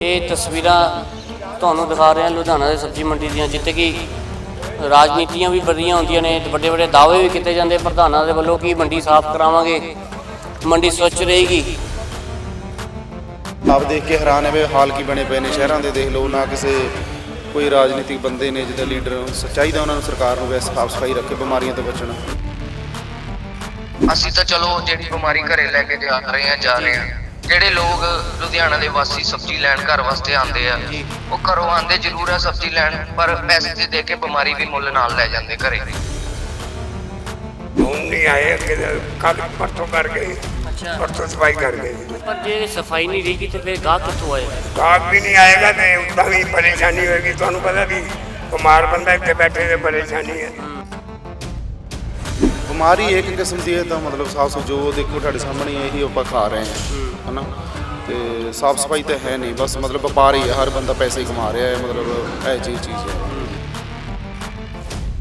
ਇਹ ਤਸਵੀਰਾਂ ਤੁਹਾਨੂੰ ਦਿਖਾ ਰਹੇ ਹਾਂ ਲੁਧਿਆਣਾ ਦੇ ਸਬਜ਼ੀ ਮੰਡੀ ਦੀਆਂ ਜਿੱਥੇ ਕਿ ਰਾਜਨੀਤੀਆਂ ਵੀ ਵਧੀਆ ਹੁੰਦੀਆਂ ਨੇ ਤੇ ਵੱਡੇ ਵੱਡੇ ਦਾਅਵੇ ਵੀ ਕੀਤੇ ਜਾਂਦੇ ਪ੍ਰਧਾਨਾਂ ਦੇ ਵੱਲੋਂ ਕਿ ਮੰਡੀ ਸਾਫ਼ ਕਰਾਵਾਂਗੇ ਮੰਡੀ ਸਵੱਛ ਰਹੇਗੀ। ਆਪ ਦੇਖ ਕੇ ਹੈਰਾਨ ਹੈ ਵੀ ਹਾਲ ਕੀ ਬਣੇ ਪਏ ਨੇ ਸ਼ਹਿਰਾਂ ਦੇ ਦੇਖ ਲਓ ਨਾ ਕਿਸੇ ਕੋਈ ਰਾਜਨੀਤਿਕ ਬੰਦੇ ਨੇ ਜਿਹਦਾ ਲੀਡਰ ਸੱਚਾਈ ਦਾ ਉਹਨਾਂ ਨੂੰ ਸਰਕਾਰ ਨੂੰ ਵੈਸੇ ਸਾਫ਼ ਸਫ਼ਾਈ ਰੱਖੇ ਬਿਮਾਰੀਆਂ ਤੋਂ ਬਚਣ। ਅਸੀਂ ਤਾਂ ਚਲੋ ਜਿਹੜੀ ਬਿਮਾਰੀ ਘਰੇ ਲੈ ਕੇ ਜਾ ਰਹੇ ਆ ਜਾ ਰਹੇ ਆ ਜਿਹੜੇ ਲੋਕ ਲੁਧਿਆਣਾ ਦੇ ਵਾਸੀ ਸਬਜ਼ੀ ਲੈਣ ਘਰ ਵਾਸਤੇ ਆਉਂਦੇ ਆ ਉਹ ਘਰੋਂ ਆਉਂਦੇ ਜ਼ਰੂਰ ਆ ਸਬਜ਼ੀ ਲੈਣ ਪਰ ਪੈਸੇ ਦੇ ਦੇ ਕੇ ਬਿਮਾਰੀ ਵੀ ਮੁੱਲ ਨਾਲ ਲੈ ਜਾਂਦੇ ਘਰੇ। ਹੁਣ ਨਹੀਂ ਆਏ ਅੱਗੇ ਕੱਲ ਪਰਸੋਂ ਕਰ ਗਏ ਅੱਛਾ। ਪਰਸੋਂ ਸਫ਼ਾਈ ਕਰ ਗਏ। ਪਰ ਜੇ ਸਫ਼ਾਈ ਨਹੀਂ ਰਹੇਗੀ ਤੇ ਫਿਰ ਗਾਹ ਕਿੱਥੋਂ ਆਏਗਾ ਕਾਗ ਵੀ ਨਹੀਂ ਆਏਗਾ ਤੇ ਉਦਾਂ ਵੀ ਪਰੇਸ਼ਾਨੀ ਹੋਏਗੀ। ਤੁਹਾਨੂੰ ਪਤਾ ਵੀ ਬਿਮਾਰ ਬੰਦਾ ਇੱਥੇ ਬੈਠੇ ਤੇ ਪਰੇਸ਼ਾਨੀ ਹੈ। ਬਿਮਾਰੀ ਇੱਕ ਕਿਸਮ ਦੀ ਹੈ ਤਾਂ ਮਤਲਬ ਸਾਫ਼ ਸੁ ਜੋ ਦੇਖੋ ਤੁਹਾਡੇ ਸਾਹਮਣੇ ਹੈ, ਇਹੀ ਆਪਾਂ ਖਾ ਰਹੇ ਹਾਂ ਹਨਾ? ਤੇ ਸਾਫ਼ ਸਫ਼ਾਈ ਤਾਂ ਹੈ ਨਹੀਂ ਬਸ ਮਤਲਬ ਵਪਾਰ ਹੀ ਹੈ ਹਰ ਬੰਦਾ ਪੈਸੇ ਹੀ ਕਮਾ ਰਿਹਾ ਹੈ ਮਤਲਬ ਇਹ ਜੀ ਚੀਜ਼ ਹੈ।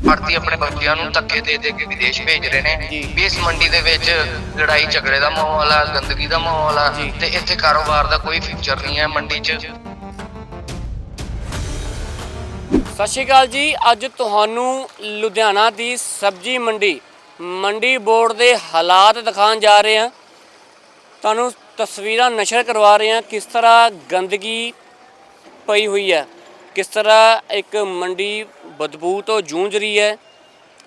ਭਾਰਤੀ ਆਪਣੇ ਬੱਚਿਆਂ ਨੂੰ ਧੱਕੇ ਦੇ ਦੇ ਕੇ ਵਿਦੇਸ਼ ਭੇਜ ਰਹੇ ਨੇ। ਵੀ ਇਸ ਮੰਡੀ ਦੇ ਵਿੱਚ ਲੜਾਈ ਝਗੜੇ ਦਾ ਮਾਹੌਲ ਆ ਗੰਦਗੀ ਦਾ ਮਾਹੌਲ ਆ ਤੇ ਇੱਥੇ ਕਾਰੋਬਾਰ ਦਾ ਕੋਈ ਫਿਊਚਰ ਨਹੀਂ ਹੈ ਮੰਡੀ 'ਚ। ਸਤਿ ਸ਼੍ਰੀ ਅਕਾਲ ਜੀ ਅੱਜ ਤੁਹਾਨੂੰ ਲੁਧਿਆਣਾ ਦੀ ਸਬਜ਼ੀ ਮੰਡੀ ਮੰਡੀ ਬੋਰਡ ਦੇ ਹਾਲਾਤ ਦਿਖਾਉਣ ਜਾ ਰਹੇ ਹਾਂ। ਤੁਹਾਨੂੰ ਤਸਵੀਰਾਂ ਨਸ਼ਰ ਕਰਵਾ ਰਹੇ ਹਾਂ, ਕਿਸ ਤਰ੍ਹਾਂ ਗੰਦਗੀ ਪਈ ਹੋਈ ਹੈ, ਕਿਸ ਤਰ੍ਹਾਂ ਇੱਕ ਮੰਡੀ ਬਦਬੂ ਤੋਂ ਜੂਝ ਰਹੀ ਹੈ।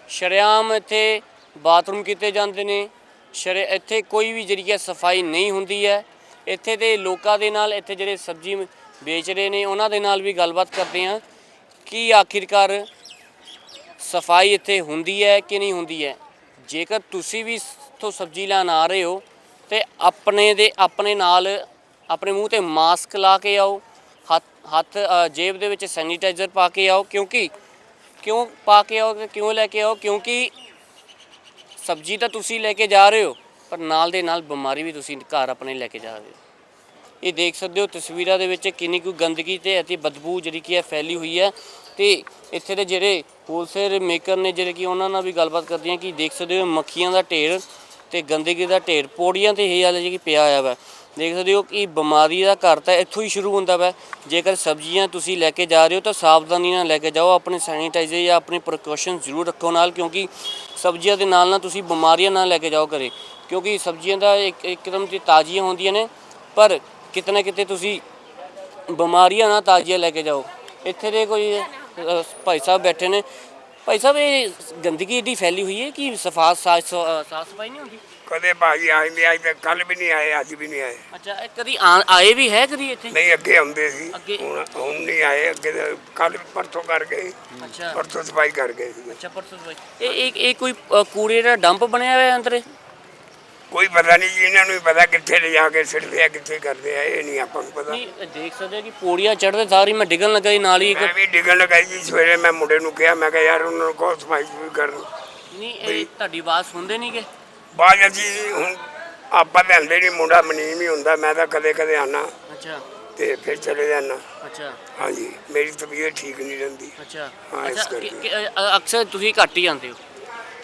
ਸ਼ਰੇਆਮ ਇੱਥੇ ਬਾਥਰੂਮ ਕੀਤੇ ਜਾਂਦੇ ਨੇ, ਸ਼ਰੇ, ਇੱਥੇ ਕੋਈ ਵੀ ਜਿਹੜੀ ਹੈ ਸਫ਼ਾਈ ਨਹੀਂ ਹੁੰਦੀ ਹੈ। ਇੱਥੇ ਦੇ ਲੋਕਾਂ ਦੇ ਨਾਲ ਇੱਥੇ ਜਿਹੜੇ ਸਬਜ਼ੀ ਵੇਚ ਰਹੇ ਨੇ, ਉਹਨਾਂ ਦੇ ਨਾਲ ਵੀ ਗੱਲਬਾਤ ਕਰਦੇ ਹਾਂ। ਕਿ ਆਖਿਰਕਾਰ ਸਫ਼ਾਈ ਇੱਥੇ ਹੁੰਦੀ ਹੈ ਕਿ ਨਹੀਂ ਹੁੰਦੀ ਹੈ? ਜੇਕਰ ਤੁਸੀਂ ਵੀ ਤੋਂ ਸਬਜ਼ੀ ਲੈਣ ਆ ਰਹੇ ਹੋ, ਤੇ ਆਪਣੇ ਦੇ, ਆਪਣੇ ਨਾਲ, ਆਪਣੇ ਮੂੰਹ ਤੇ ਮਾਸਕ ਲਾ ਕੇ ਆਓ, ਹੱਥ ਹੱਥ ਜੇਬ ਦੇ ਵਿੱਚ ਸੈਨੀਟਾਈਜ਼ਰ ਪਾ ਕੇ ਆਓ, ਕਿਉਂਕਿ, ਕਿਉਂ ਪਾ ਕੇ ਆਓ ਤੇ ਕਿਉਂ ਲੈ ਕੇ ਆਓ? ਕਿਉਂਕਿ ਸਬਜ਼ੀ ਤਾਂ ਤੁਸੀਂ ਲੈ ਕੇ ਜਾ ਰਹੇ ਹੋ, ਪਰ ਨਾਲ ਦੇ ਨਾਲ ਬਿਮਾਰੀ ਵੀ ਤੁਸੀਂ ਘਰ ਆਪਣੇ ਲੈ ਕੇ ਜਾ ਰਹੇ ਹੋ। ਇਹ ਦੇਖ ਸਕਦੇ ਹੋ ਤਸਵੀਰਾਂ ਦੇ ਵਿੱਚ ਕਿੰਨੀ ਕੁ ਗੰਦਗੀ ਤੇ ਅਤੇ ਬਦਬੂ ਜਿਹੜੀ ਕੀ ਹੈ ਫੈਲੀ ਹੋਈ ਹੈ ਤੇ ਇੱਥੇ ਦੇ ਜਿਹੜੇ ਹੋਲਸੇਲ ਮੇਕਰ ਨੇ ਜਿਹੜੇ ਕਿ ਉਹਨਾਂ ਨਾਲ ਵੀ ਗੱਲਬਾਤ ਕਰਦੇ ਹਾਂ ਕਿ ਦੇਖ ਸਕਦੇ ਹੋ ਮੱਖੀਆਂ ਦਾ ਢੇਰ ਤੇ ਗੰਦਗੀ ਦਾ ਢੇਰ, ਪੌੜੀਆਂ ਤੇ ਇਹ ਹਾਲੇ ਜਿਹੜੀ ਪਿਆ ਹੋਇਆ ਵਾ। ਦੇਖ ਸਕਦੇ ਹੋ ਕਿ ਬਿਮਾਰੀ ਦਾ ਘਰ ਤਾਂ ਇੱਥੋਂ ਹੀ ਸ਼ੁਰੂ ਹੁੰਦਾ ਵਾ। ਜੇਕਰ ਸਬਜ਼ੀਆਂ ਤੁਸੀਂ ਲੈ ਕੇ ਜਾ ਰਹੇ ਹੋ ਤਾਂ ਸਾਵਧਾਨੀ ਨਾਲ ਲੈ ਕੇ ਜਾਓ, ਆਪਣੇ ਸੈਨੀਟਾਈਜ਼ਰ ਜਾਂ ਆਪਣੇ ਪ੍ਰੀਕਾਸ਼ਨ ਜ਼ਰੂਰ ਰੱਖੋ ਨਾਲ, ਕਿਉਂਕਿ ਸਬਜ਼ੀਆਂ ਦੇ ਨਾਲ ਨਾਲ ਤੁਸੀਂ ਬਿਮਾਰੀਆਂ ਨਾਲ ਲੈ ਕੇ ਜਾਓ ਘਰੇ। ਕਿਉਂਕਿ ਸਬਜ਼ੀਆਂ ਦਾ ਇੱਕ ਇੱਕਦਮ ਤੇ ਤਾਜ਼ੀਆਂ ਹੁੰਦੀਆਂ ਨੇ, ਪਰ ਕਿਤੇ ਨਾ ਕਿਤੇ ਤੁਸੀਂ ਬਿਮਾਰੀਆਂ ਨਾਲ ਤਾਜ਼ੀਆਂ ਲੈ ਕੇ ਜਾਓ। ਇੱਥੇ ਦੇ ਕੋਈ ਅ, ਭਾਈ ਸਾਹਿਬ ਬੈਠੇ ਨੇ। ਭਾਈ ਸਾਹਿਬ ਇਹ ਗੰਦਗੀ ਏਡੀ ਫੈਲੀ ਹੋਈ ਹੈ ਕਿ ਸਫਾ ਸਾਫ਼ ਸਫ਼ਾਈ ਨਹੀਂ ਹੁੰਦੀ? ਕਦੇ ਭਾਜੀ ਆਉਂਦੇ ਅੱਜ ਤੱਕ ਕੱਲ ਵੀ ਨਹੀਂ ਆਏ ਅੱਜ ਵੀ ਨਹੀਂ ਆਏ। ਅੱਛਾ ਇਹ ਕਦੀ ਆ- ਆਏ ਵੀ ਹੈ ਕਦੀ ਇੱਥੇ? ਨਹੀਂ ਅੱਗੇ ਆਉਂਦੇ ਸੀ। ਅੱਗੇ- ਹੁਣ ਹੁਣ ਨਹੀਂ ਆਏ ਅੱਗੇ ਕੱਲ ਪਰਸੋਂ ਕਰ ਗਏ। ਅੱਛਾ। ਪਰਸੋਂ ਸਫ਼ਾਈ ਕਰ ਗਏ ਸੀ। ਅੱਛਾ ਪਰਸੋਂ ਸਫ਼ਾਈ। ਇਹ ਇਹ ਇਹ ਕੋਈ ਅ, ਕੂੜੇ ਦਾ ਡੰਪ ਬਣਿਆ ਹੋਇਆ ਅੰਦਰ? ਕੋਈ ਪਤਾ ਨਹੀਂ ਜੀ ਇਹਨਾਂ ਨੂੰ ਵੀ ਪਤਾ ਕਿੱਥੇ ਲਿਜਾ ਕੇ ਸਿੱਟਦੇ ਆ ਕਿੱਥੇ ਕਰਦੇ ਆ ਇਹ ਨਹੀਂ ਆਪਾਂ ਨੂੰ ਪਤਾ। ਨਹੀਂ ਦੇਖ ਸਕਦੇ ਹੋ ਕਿ ਪੌੜੀਆਂ ਚੜ੍ਹਦੇ ਸਾਰੀ ਮੈਂ ਡਿੱਗਣ ਲੱਗਾ ਜੀ ਨਾਲ ਹੀ ਇੱਕ। ਮੈਂ ਵੀ ਡਿੱਗਣ ਲਗਾਈ ਜੀ ਸਵੇਰੇ ਮੈਂ ਮੁੰਡੇ ਨੂੰ ਕਿਹਾ ਮੈਂ ਕਿਹਾ ਯਾਰ ਉਹਨਾਂ ਨੂੰ ਕਹੋ ਸਫ਼ਾਈ ਵੀ ਕਰਨ। ਨਹੀਂ ਇਹ ਤੁਹਾਡੀ ਆਵਾਜ਼ ਸੁਣਦੇ ਨਹੀਂਗੇ ਬਾਅਦ ਅਸੀਂ ਹੁਣ ਆਪਾਂ ਲੈਂਦੇ ਨਹੀਂ ਮੁੰਡਾ ਮਨੀਮ ਹੀ ਹੁੰਦਾ ਮੈਂ ਤਾਂ ਕਦੇ ਕਦੇ ਆਣਾ ਅੱਛਾ। ਤੇ ਫਿਰ ਚਲੇ ਜਾਣਾ ਅੱਛਾ। ਹਾਂਜੀ ਮੇਰੀ ਤਬੀਅਤ ਠੀਕ ਨਹੀਂ ਰਹਿੰਦੀ। ਅੱਛਾ। ਹਾਂ, ਇਸ ਅੱਛਾ ਕਰਕੇ। ਕਿ- ਕਿ- ਅ- ਅਕਸਰ ਤੁਸੀਂ ਘੱਟ ਹੀ ਜਾਂਦੇ ਹੋ।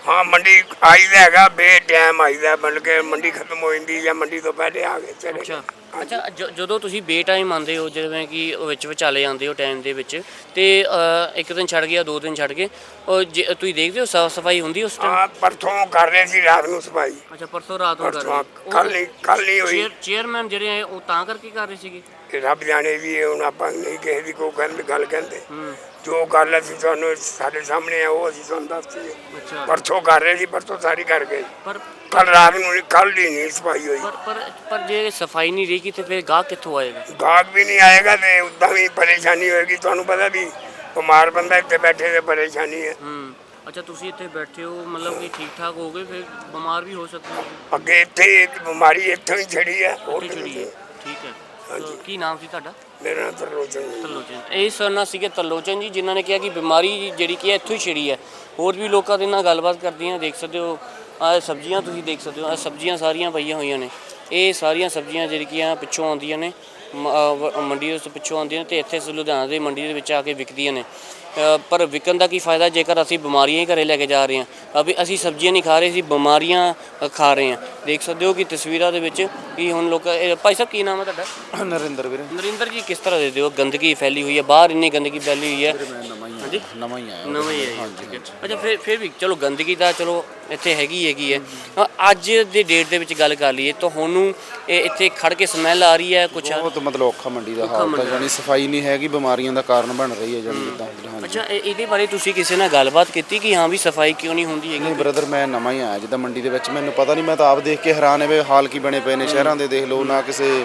ਹਾਂ ਮੰਡੀ ਆਈਦਾ ਹੈਗਾ ਬੇ ਟਾਈਮ ਆਈਦਾ ਮਤਲਬ ਕਿ ਮੰਡੀ ਖਤਮ ਹੋ ਜਾਂਦੀ ਜਾਂ ਮੰਡੀ ਤੋਂ ਪਹਿਲੇ ਆ ਗਏ ਚਲੇ ਅੱਛਾ ਗਏ। ਅੱਛਾ ਜ- ਜਦੋਂ ਤੁਸੀਂ ਬੇ ਟਾਈਮ ਆਉਂਦੇ ਹੋ ਜਿਵੇਂ ਕਿ ਉਹ ਵਿੱਚ ਵਿਚਾਲੇ ਆਉਂਦੇ ਹੋ ਟਾਈਮ ਦੇ ਵਿੱਚ ਤੇ ਅ, ਇੱਕ ਦਿਨ ਛੱਡ ਗਿਆ ਦੋ ਦਿਨ ਛੱਡ ਗਏ ਉਹ ਜੇ- ਤੁਸੀਂ ਦੇਖਦੇ ਹੋ ਸਾਫ਼ ਸਫ਼ਾਈ ਹੁੰਦੀ ਉਸ ਟਾਈਮ ਹਾਂ ਪਰਸੋਂ ਕਰ ਰਹੇ ਸੀ ਰਾਤ ਨੂੰ ਸਫ਼ਾਈ। ਅੱਛਾ ਪਰਸੋਂ ਰਾਤ ਨੂੰ ਕਰ ਰਹੇ ਕੱਲ ਨਹੀਂ ਕੱਲ ਨਹੀਂ ਹੋਈ। ਚੇਅਰ ਚੇਅਰਮੈਨ ਜਿਹੜੇ ਹੈ ਉਹ ਤਾਂ ਕਰਕੇ ਕਰ ਰਹੇ ਸੀਗੇ? ਇਹ ਰੱਬ ਜਾਣੇ ਵੀ ਇਹ ਹੁਣ ਆਪਾਂ ਨਹੀਂ ਕਿਸੇ ਦੀ ਕੋਈ ਗੱਲ ਗੱਲ ਕਹਿੰਦੇ। ਹੂੰ। ਜੋ ਗੱਲ ਅਸੀਂ ਤੁਹਾਨੂੰ ਸਾਡੇ ਸਾਹਮਣੇ ਆ ਉਹ ਅਸੀਂ ਤੁਹਾਨੂੰ ਦੱਸਦੀ ਹੈ। ਅੱਛਾ। ਪਰਸੋਂ ਕਰ ਰਹੇ ਸੀ ਪਰਸੋਂ ਸਾਰੀ ਕਰ ਗਏ ਪਰ ਕੱਲ ਰਾਤ ਨੂੰ ਕੱਲ ਹੀ ਨਹੀਂ ਸਫ਼ਾਈ ਹੋਈ। ਪਰ ਪਰ ਪਰ ਜੇ ਸਫ਼ਾਈ ਨਹੀਂ ਰਹੇਗੀ ਤੇ ਫਿਰ ਗਾਹ ਕਿੱਥੋਂ ਆਏਗਾ? ਗਾਹਕ ਵੀ ਨਹੀਂ ਆਏਗਾ ਤੇ ਉਦਾਂ ਵੀ ਪਰੇਸ਼ਾਨੀ ਹੋਏਗੀ। ਤੁਹਾਨੂੰ ਪਤਾ ਵੀ ਬਿਮਾਰ ਬੰਦਾ ਇੱਥੇ ਬੈਠੇ ਤੇ ਪਰੇਸ਼ਾਨੀ ਹੈ। ਹੂੰ। ਅੱਛਾ ਤੁਸੀਂ ਇੱਥੇ ਬੈਠੇ ਹੋ ਮਤਲਬ ਕਿ ਠੀਕ ਠਾਕ ਹੋ ਗਏ ਫਿਰ ਬਿਮਾਰ ਵੀ ਹੋ ਸਕਦੇ ਹੋ? ਅੱਗੇ ਇੱਥੇ ਇੱਕ ਬਿਮਾਰੀ ਇੱਥੋਂ ਹੀ ਛੜੀ ਹੈ ਹੋਰ ਛੁੜੀ ਹੈ। ਠੀਕ ਹੈ। ਕੀ ਨਾਮ ਸੀ ਤੁਹਾਡਾ? ਮੇਰਾ ਨਾਮ ਤਰਲੋਚਨ ਹੈ। ਤਰਲੋਚਨ। ਇਹ ਸਰਨਾ ਸੀਗੇ ਤਲੋਚਨ ਜੀ ਜਿਨ੍ਹਾਂ ਨੇ ਕਿਹਾ ਕਿ ਬਿਮਾਰੀ ਜਿਹੜੀ ਕਿ ਹੈ ਇੱਥੋਂ ਹੀ ਛਿੜੀ ਹੈ। ਹੋਰ ਵੀ ਲੋਕਾਂ ਦੇ ਨਾਲ ਗੱਲਬਾਤ ਕਰਦੀਆਂ ਦੇਖ ਸਕਦੇ ਹੋ। ਆਹ ਸਬਜ਼ੀਆਂ ਤੁਸੀਂ ਦੇਖ ਸਕਦੇ ਹੋ ਆ ਸਬਜ਼ੀਆਂ ਸਾਰੀਆਂ ਪਈਆਂ ਹੋਈਆਂ ਨੇ। ਇਹ ਸਾਰੀਆਂ ਸਬਜ਼ੀਆਂ ਜਿਹੜੀਆਂ ਪਿੱਛੋਂ ਆਉਂਦੀਆਂ ਨੇ ਮ- ਅ, ਵ- ਮੰਡੀ ਦੇ ਪਿੱਛੋਂ ਆਉਂਦੀਆਂ ਨੇ ਤੇ ਇੱਥੇ ਸ- ਲੁਧਿਆਣਾ ਦੀ ਮੰਡੀ ਦੇ ਵਿੱਚ ਆ ਕੇ ਵਿਕਦੀਆਂ ਨੇ। ਪਰ ਵਿਕਣ ਦਾ ਕੀ ਫਾਇਦਾ ਜੇਕਰ ਅਸੀਂ ਬਿਮਾਰੀਆਂ ਹੀ ਘਰੇ ਲੈ ਕੇ ਜਾ ਰਹੇ ਹਾਂ? ਅਭੀ ਅਸੀਂ ਸਬਜ਼ੀਆਂ ਨਹੀਂ ਖਾ ਰਹੇ ਅਸੀਂ ਬਿਮਾਰੀਆਂ ਖਾ ਰਹੇ ਹਾਂ। ਦੇਖ ਸਕਦੇ ਹੋ ਕਿ ਤਸਵੀਰਾਂ ਦੇ ਵਿੱਚ ਕਿ ਹੁਣ ਲੋਕ ਇਹ- ਭਾਈ ਸਾਹਿਬ ਕੀ ਨਾਮ ਹੈ ਤੁਹਾਡਾ? ਨਰਿੰਦਰ ਵੀਰੇ। ਨਰਿੰਦਰ ਜੀ ਕਿਸ ਤਰ੍ਹਾਂ ਦੇ ਦਿਓ? ਗੰਦਗੀ ਫੈਲੀ ਹੋਈ ਹੈ ਬਾਹਰ ਇੰਨੀ ਗੰਦਗੀ ਫੈਲੀ ਹੋਈ ਹੈ। ਨਵਾਂ ਹੀ ਹਾਂਜੀ? ਨਵਾਂ ਹੀ ਆਇਆ ਨਵਾਂ ਹੀ ਹੈ। ਅੱਛਾ ਫਿਰ ਫਿਰ ਵੀ ਚਲੋ ਗੰਦਗੀ ਤਾਂ ਚਲੋ ਇੱਥੇ ਹੈਗੀ ਹੈਗੀ ਹੈ। ਅੱਜ ਦੇ ਡੇਟ ਦੇ ਵਿੱਚ ਗੱਲ ਕਰ ਲਈਏ ਤੁਹਾਨੂੰ ਇਹ ਇੱਥੇ ਖੜ ਕੇ ਸਮੈਲ ਆ ਰਹੀ ਹੈ ਕੁਛ। ਬਹੁਤ ਮਤਲਬ ਔਖਾ ਮੰਡੀ ਦਾ ਹਾਲ ਤਾਂ ਜਾਨੀ ਸਫ਼ਾਈ ਨਹੀਂ ਹੈਗੀ ਬਿਮਾਰੀਆਂ ਦਾ ਕਾਰਨ ਬਣ ਰਹੀ ਹੈ ਜਾਨੀ ਜਿੱਦਾਂ ਅੱਛਾ ਇਹ- ਇਹਦੇ ਬਾਰੇ ਤੁਸੀਂ ਕਿਸੇ ਨਾਲ ਗੱਲਬਾਤ ਕੀਤੀ ਕਿ ਹਾਂ ਵੀ ਸਫ਼ਾਈ ਕਿਉਂ ਨਹੀਂ ਹੁੰਦੀ ਹੈਗੀ? ਨਹੀਂ ਬ੍ਰਦਰ ਮੈਂ ਨਵਾਂ ਹੀ ਆਇਆ ਜਿੱਦਾਂ ਮੰਡੀ ਦੇ ਵਿੱਚ। ਮੈਨੂੰ ਪਤਾ ਨਹੀਂ ਮੈਂ ਤਾਂ ਆਪ ਦੇਖ ਕੇ ਹੈਰਾਨ ਹੈ ਵੀ ਹਾਲ ਕੀ ਬਣੇ ਪਏ ਨੇ ਸ਼ਹਿਰਾਂ ਦੇ ਦੇਖ ਲਓ ਨਾ ਕਿਸੇ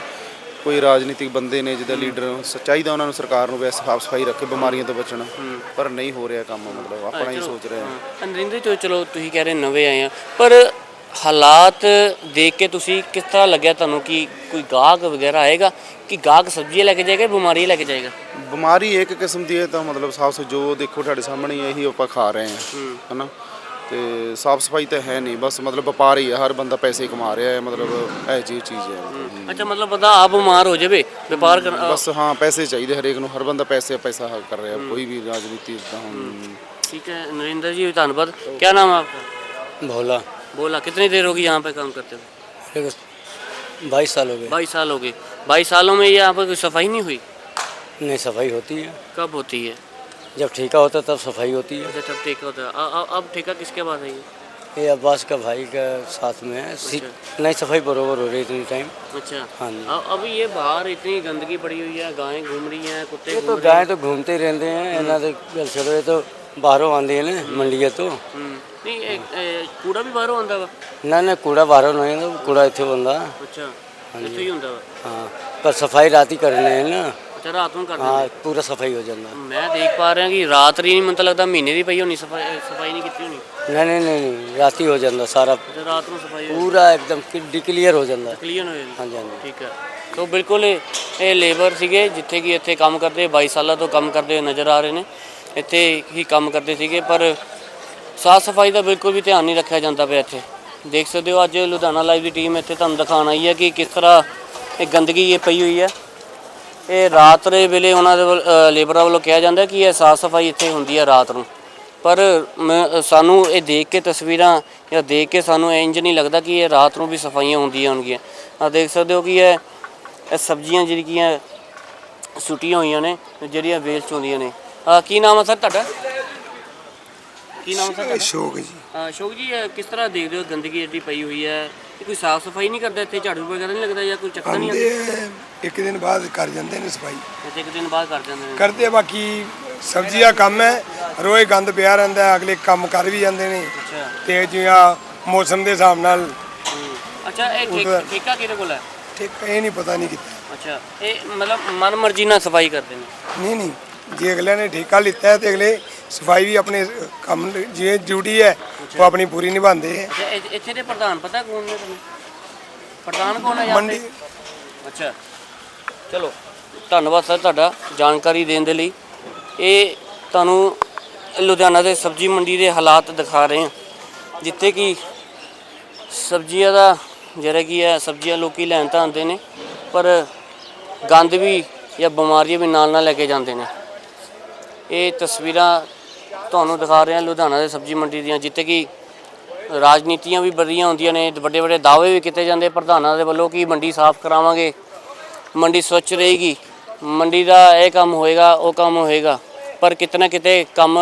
ਕੋਈ ਰਾਜਨੀਤਿਕ ਬੰਦੇ ਨੇ ਜਿੱਦਾਂ ਲੀਡਰ ਚਾਹੀਦਾ ਉਹਨਾਂ ਨੂੰ ਸਰਕਾਰ ਨੂੰ ਵੈਸੇ ਸਾਫ਼ ਸਫ਼ਾਈ ਰੱਖੇ ਬਿਮਾਰੀਆਂ ਤੋਂ ਬਚਣ। ਪਰ ਨਹੀਂ ਹੋ ਰਿਹਾ ਕੰਮ ਮਤਲਬ ਆਪਣਾ ਹੀ ਸੋਚ ਰਹੇ ਹਾਂ। ਨਰਿੰਦਰ ਚਲੋ ਚਲੋ ਤੁਸੀਂ ਕਹਿ ਰਹੇ ਨਵੇਂ ਆਏ ਆ ਪਰ ਹਾਲਾਤ ਦੇਖ ਕੇ ਤੁਸੀਂ ਕਿਸ ਤਰ੍ਹਾਂ ਲੱਗਿਆ ਤੁਹਾਨੂੰ ਕਿ ਕੋਈ ਗਾਹਕ ਵਗੈਰਾ ਆਏਗਾ ਕਿ ਗਾਹਕ ਸਬਜ਼ੀਆਂ ਲੈ ਕੇ ਜਾਏਗਾ ਬਿਮਾਰੀ ਲੈ ਕੇ ਜਾਏਗਾ? ਬਿਮਾਰੀ ਇੱਕ ਕਿਸਮ ਦੀ ਹੈ ਤਾਂ ਮਤਲਬ ਸਾਫ਼ ਜੋ ਦੇਖੋ ਤੁਹਾਡੇ ਸਾਹਮਣੇ ਇਹੀ ਆਪਾਂ ਖਾ ਰਹੇ ਹਾਂ। ਹਨਾ? ਤੇ ਸਾਫ ਸਫਾਈ ਤਾਂ ਹੈ ਨਹੀਂ ਬਸ ਮਤਲਬ ਵਪਾਰ ਹੀ ਹੈ ਹਰ ਬੰਦਾ ਪੈਸੇ ਕਮਾ ਰਿਹਾ ਹੈ ਮਤਲਬ ਇਹ ਜੀ ਚੀਜ਼ ਹੈ ਮਤਲਬ। ਅੱਛਾ ਮਤਲਬ ਬੰਦਾ ਆਪ ਬਿਮਾਰ ਹੋ ਜਾਵੇ ਵਪਾਰ ਕਰ ਬਸ ਹਾਂ ਪੈਸੇ ਚਾਹੀਦੇ ਹਰੇਕ ਨੂੰ ਹਰ ਬੰਦਾ ਪੈਸੇ ਪੈਸਾ ਕਰ ਰਿਹਾ ਕੋਈ ਵੀ ਰਾਜਨੀਤੀ ਇਦਾਂ ਹੁਣ ठीक है नरेंद्र जी धन्यवाद क्या नाम है आपका भोला बोला कितनी देर होगी यहाँ पे काम करते हुए बाईस साल हो गए बाईस साल हो गए बाईस सालों में यहाँ पर कोई सफाई नहीं हुई नहीं सफाई होती है कब होती है जब ठेका होता है तब सफाई होती है अच्छा तब ठेका होता है अ- अ- अब ठेका किसके पास है ये ये अब्बास का भाई का साथ में है सी- नहीं सफाई बरोबर हो रही है इतनी टाइम अच्छा हाँ जी। अब अब ये बाहर इतनी गंदगी पड़ी हुई है गायें घूम रही हैं कुत्ते ये घूम तो रहे गाय तो घूमते ही रहते हैं इन्हें तो गल छड़ो ये तो बाहरों आंदी है ना मंडी है तो हैं। हम्म, नहीं ए, ए, कूड़ा भी बाहरों आंदा वा ना ना कूड़ा बाहरों नहीं है कूड़ा इतने बंदा अच्छा ਇੱਥੇ ਹੀ ਹੁੰਦਾ ਵਾ हाँ पर सफाई रात ही करने है ना ਅੱਛਾ ਰਾਤ ਨੂੰ ਕਰ ਹਾਂ ਦਿੰਦੇ ਪੂਰਾ ਸਫ਼ਾਈ ਹੋ ਜਾਂਦਾ। ਮੈਂ ਦੇਖ ਪਾ ਰਿਹਾ ਕਿ ਰਾਤ ਰੀ ਮੈਨੂੰ ਤਾਂ ਲੱਗਦਾ ਮਹੀਨੇ ਦੀ ਪਈ ਹੋਣੀ ਸਫ਼ਾਈ ਸਫ਼ਾਈ ਨਹੀਂ ਕੀਤੀ ਹੋਣੀ। ਨਹੀਂ ਨਹੀਂ ਨਹੀਂ ਨਹੀਂ, ਰਾਤੀ ਹੋ ਜਾਂਦਾ ਸਾਰਾ। ਰਾਤ ਨੂੰ ਸਫ਼ਾਈ ਪੂਰਾ ਇੱਕਦਮ ਕਲੀਅਰ ਹੋ ਜਾਂਦਾ। ਕਲੀਅਰ ਹੋ ਜਾਂਦੀ। ਹਾਂਜੀ ਹਾਂਜੀ। ਠੀਕ ਹੈ। ਸੋ ਬਿਲਕੁਲ ਇਹ ਲੇਬਰ ਸੀਗੇ ਜਿੱਥੇ ਕਿ ਇੱਥੇ ਕੰਮ ਕਰਦੇ 22 ਸਾਲਾਂ ਤੋਂ ਕੰਮ ਕਰਦੇ ਹੋਏ ਨਜ਼ਰ ਆ ਰਹੇ ਨੇ। ਇੱਥੇ ਹੀ ਕੰਮ ਕਰਦੇ ਸੀਗੇ ਪਰ ਸਾਫ਼ ਸਫ਼ਾਈ ਦਾ ਬਿਲਕੁਲ ਵੀ ਧਿਆਨ ਨਹੀਂ ਰੱਖਿਆ ਜਾਂਦਾ ਪਿਆ ਇੱਥੇ। ਦੇਖ ਸਕਦੇ ਹੋ ਅੱਜ ਲੁਧਿਆਣਾ ਲਾਈਵ ਦੀ ਟੀਮ ਇੱਥੇ ਤੁਹਾਨੂੰ ਦਿਖਾਉਣ ਆਈ ਹੈ ਕਿ ਕਿਸ ਤਰ੍ਹਾਂ ਇਹ ਗੰਦਗੀ ਇਹ ਪਈ ਹੋਈ ਹੈ। ਇਹ ਰਾਤ ਦੇ ਵੇਲੇ ਉਹਨਾਂ ਦੇ ਲੇਬਰਾਂ ਵੱਲੋਂ ਕਿਹਾ ਜਾਂਦਾ ਕਿ ਇਹ ਸਾਫ਼ ਸਫ਼ਾਈ ਇੱਥੇ ਹੁੰਦੀ ਹੈ ਰਾਤ ਨੂੰ। ਪਰ ਸਾਨੂੰ ਇਹ ਦੇਖ ਕੇ ਤਸਵੀਰਾਂ ਜਾਂ ਦੇਖ ਕੇ ਸਾਨੂੰ ਇੰਜ ਨਹੀਂ ਲੱਗਦਾ ਕਿ ਇਹ ਰਾਤ ਨੂੰ ਵੀ ਸਫਾਈਆਂ ਹੁੰਦੀਆਂ ਹੋਣਗੀਆਂ। ਆ ਦੇਖ ਸਕਦੇ ਹੋ ਕਿ ਇਹ ਇਹ ਸਬਜ਼ੀਆਂ ਜਿਹੜੀਆਂ ਸੁੱਟੀਆਂ ਹੋਈਆਂ ਨੇ ਜਿਹੜੀਆਂ ਵੇਸਟ ਹੁੰਦੀਆਂ ਨੇ। ਆ ਕੀ ਨਾਮ ਹੈ ਸਰ ਤੁਹਾਡਾ? ਕੀ ਨਾਮ ਹੈ ਸਰ ਤੁਹਾਡਾ? ਸ਼ੌਕ ਜੀ। ਅ, ਅਸ਼ੋਕ ਜੀ ਕਿਸ ਤਰ੍ਹਾਂ ਦੇਖਦੇ ਹੋ ਗੰਦਗੀ ਜਿਹੜੀ ਪਈ ਹੋਈ ਹੈ? ਇਹ ਕੋਈ ਸਾਫ਼ ਸਫ਼ਾਈ ਨਹੀਂ ਕਰਦਾ ਇੱਥੇ ਝਾੜੂ ਵਗੈਰਾ ਨਹੀਂ ਲੱਗਦਾ ਜਾਂ ਕੋਈ ਚੱਕਰ ਨਹੀਂ ਆਉਂਦੇ? ਇੱਕ ਦਿਨ ਬਾਅਦ ਕਰ ਜਾਂਦੇ ਨੇ ਸਫ਼ਾਈ। ਇੱਥੇ ਇੱਕ ਦਿਨ ਬਾਅਦ ਕਰ ਜਾਂਦੇ ਨੇ। ਕਰਦੇ ਬਾਕੀ ਸਬਜ਼ੀ ਦਾ ਕੰਮ ਹੈ ਰੋਜ਼ ਗੰਦ ਪਿਆ ਰਹਿੰਦਾ ਹੈ, ਅਗਲੇ ਕੰਮ ਕਰ ਵੀ ਜਾਂਦੇ ਨੇ। ਅੱਛਾ। ਤੇ ਜਿਵੇਂ ਆਹ ਮੌਸਮ ਦੇ ਹਿਸਾਬ ਨਾਲ ਹੂੰ। ਅੱਛਾ ਇਹ ਠੇਕ- ਉਹਦਾ- ਠੇਕਾ ਕਿਹਦੇ ਕੋਲ ਹੈ ਠੀਕ ਇਹ ਨਹੀਂ ਪਤਾ ਨਹੀਂ ਕੀਤਾ। ਅੱਛਾ ਇਹ ਮਤਲਬ ਮਨ ਮਰਜ਼ੀ ਨਾਲ ਸਫ਼ਾਈ ਕਰਦੇ ਨੇ? ਨਹੀਂ ਨਹੀਂ ਜੇ ਅਗਲੇ ਨੇ ਠੇਕਾ ਲਿੱਤਾ ਹੈ ਤੇ ਅਗਲੇ ਸਫ਼ਾਈ ਵੀ ਆਪਣੇ ਕੰਮ ਲਈ- ਜਿਵੇਂ ਡਿਊਟੀ ਹੈ ਉਹ ਆਪਣੀ ਪੂਰੀ ਨਿਭਾਉਂਦੇ ਹੈ। ਅੱਛਾ ਇੱਥੇ ਦੇ ਪ੍ਰਧਾਨ ਪਤਾ ਕੌਣ ਨੇ ਤੁਹਾਨੂੰ ਪ੍ਰਧਾਨ ਕੌਣ ਹੈ ਮੰਡੀ। ਅੱਛਾ। ਚਲੋ ਧੰਨਵਾਦ ਸਰ ਤੁਹਾਡਾ ਜਾਣਕਾਰੀ ਦੇਣ ਦੇ ਲਈ। ਇਹ ਤੁਹਾਨੂੰ ਲੁਧਿਆਣਾ ਦੇ ਸਬਜ਼ੀ ਮੰਡੀ ਦੇ ਹਾਲਾਤ ਦਿਖਾ ਰਹੇ ਹਾਂ। ਜਿੱਥੇ ਕਿ ਸਬਜ਼ੀਆਂ ਦਾ ਜਿਹੜਾ ਕੀ ਹੈ ਸਬਜ਼ੀਆਂ ਲੋਕੀ ਲੈਣ ਤਾਂ ਆਉਂਦੇ ਨੇ ਪਰ ਗੰਦ ਵੀ ਜਾਂ ਬਿਮਾਰੀਆਂ ਵੀ ਨਾਲ ਨਾਲ ਲੈ ਕੇ ਜਾਂਦੇ ਨੇ। ਇਹ ਤਸਵੀਰਾਂ ਤੁਹਾਨੂੰ ਦਿਖਾ ਰਹੇ ਹਾਂ ਲੁਧਿਆਣਾ ਦੇ ਸਬਜ਼ੀ ਮੰਡੀ ਦੀਆਂ, ਜਿੱਥੇ ਕਿ ਰਾਜਨੀਤੀਆਂ ਵੀ ਬੜੀਆਂ ਹੁੰਦੀਆਂ ਨੇ, ਵੱਡੇ ਵੱਡੇ ਦਾਅਵੇ ਵੀ ਕੀਤੇ ਜਾਂਦੇ, ਪ੍ਰਧਾਨਾਂ ਦੇ ਵੱਲੋਂ ਕਿ ਮੰਡੀ ਸਾਫ਼ ਕਰਾਵਾਂਗੇ, ਮੰਡੀ ਸਵੱਛ ਰਹੇਗੀ, ਮੰਡੀ ਦਾ ਇਹ ਕੰਮ ਹੋਏਗਾ, ਉਹ ਕੰਮ ਹੋਏਗਾ, ਪਰ ਕਿਤਨਾ ਕਿਤੇ ਕੰਮ